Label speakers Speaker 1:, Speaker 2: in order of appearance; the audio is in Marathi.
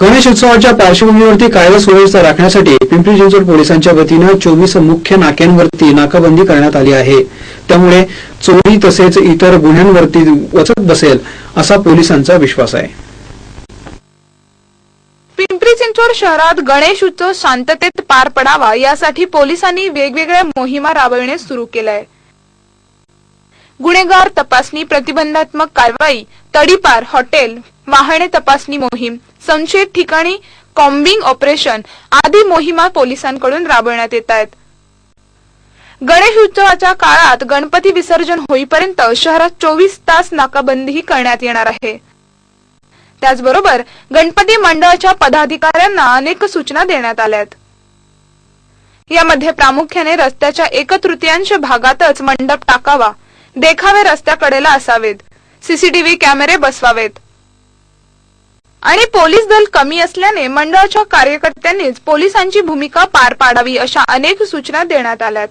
Speaker 1: गणेश उत्सवाच्या पार्श्वभूमीवरती कायदा सुव्यवस्था राखण्यासाठी पिंपरी चिंचवड पोलिसांच्या वतीनं चोवीस मुख्य नाक्यांवरती नाकाबंदी करण्यात आली आहे. त्यामुळे चोरी तसेच इतर गुन्ह्यांवरती वचत बसेल असा पोलिसांचा विश्वास आहे.
Speaker 2: पिंपरी चिंचवड शहरात गणेश उत्सव शांततेत पार पडावा यासाठी पोलिसांनी वेगवेगळ्या मोहिमा राबविणे सुरू केलंय. गुन्हेगार तपासणी प्रतिबंधात्मक कारवाई तडीपार हॉटेल वाहने तपासणी मोहीम संशयित ठिकाणी कॉम्बिंग ऑपरेशन आदी मोहिमा पोलिसांकडून राबवण्यात येत आहेत. गणेश उत्सवाच्या काळात गणपती विसर्जन होईपर्यंत शहरात चोवीस तास नाकाबंदीही करण्यात येणार आहे. त्याचबरोबर गणपती मंडळाच्या पदाधिकाऱ्यांना अनेक सूचना देण्यात आल्यात. यामध्ये प्रामुख्याने रस्त्याच्या एक तृतीयांश भागातच मंडप टाकावा देखावे रस्त्याकडेला असावेत सीसीटीव्ही कॅमेरे बसवावेत. आणि पोलीस दल कमी असल्याने मंडळाच्या कार्यकर्त्यांनीच पोलिसांची भूमिका पार पाडावी अशा अनेक सूचना देण्यात आल्यात.